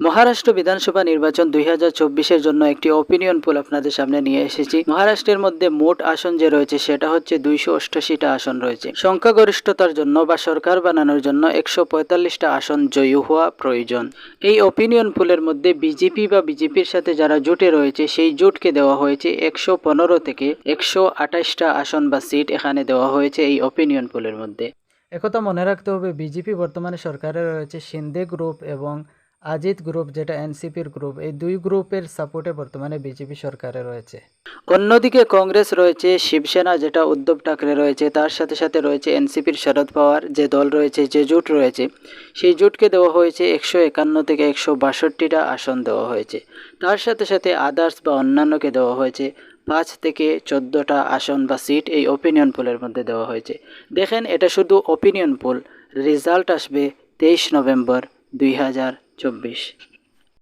মহারাষ্ট্র বিধানসভা নির্বাচন দুই হাজার জন্য একটি অপিনিয়ন পোল আপনাদের সামনে নিয়ে এসেছি। মহারাষ্ট্রের মধ্যে মোট আসন যে রয়েছে, সেটা হচ্ছে দুইশো অষ্টাশিটা আসন রয়েছে। সংখ্যাগরিষ্ঠতার জন্য বা সরকার বানানোর জন্য একশো পঁয়তাল্লিশটা আসন জয়ী হওয়া প্রয়োজন। এই অপিনিয়ন পোলের মধ্যে বিজেপি বা বিজেপির সাথে যারা জোটে রয়েছে, সেই জোটকে দেওয়া হয়েছে একশো পনেরো থেকে একশো আঠাশটা আসন বা সিট এখানে দেওয়া হয়েছে এই অপিনিয়ন পোলের মধ্যে। একথা মনে রাখতে হবে, বিজেপি বর্তমানে সরকারে রয়েছে সিন্ধে গ্রুপ এবং আজিত গ্রুপ যেটা এনসিপির গ্রুপ এই দুই গ্রুপের সাপোর্টে বর্তমানে বিজেপি সরকারে রয়েছে। অন্যদিকে কংগ্রেস রয়েছে, শিবসেনা যেটা উদ্ধব ঠাকরে রয়েছে, তার সাথে সাথে রয়েছে এনসিপির শরদ পাওয়ার যে দল রয়েছে, যে জোট রয়েছে, সেই জোটকে দেওয়া হয়েছে একশো একান্ন থেকে একশো বাষট্টিটা আসন দেওয়া হয়েছে। তার সাথে সাথে আদার্স বা অন্যান্যকে দেওয়া হয়েছে, পাঁচ থেকে চোদ্দোটা আসন বা সিট এই ওপিনিয়ন পোলের মধ্যে দেওয়া হয়েছে। দেখেন, এটা শুধু ওপিনিয়ন পোল রেজাল্ট আসবে তেইশ নভেম্বর দুই হাজার চব্বিশ।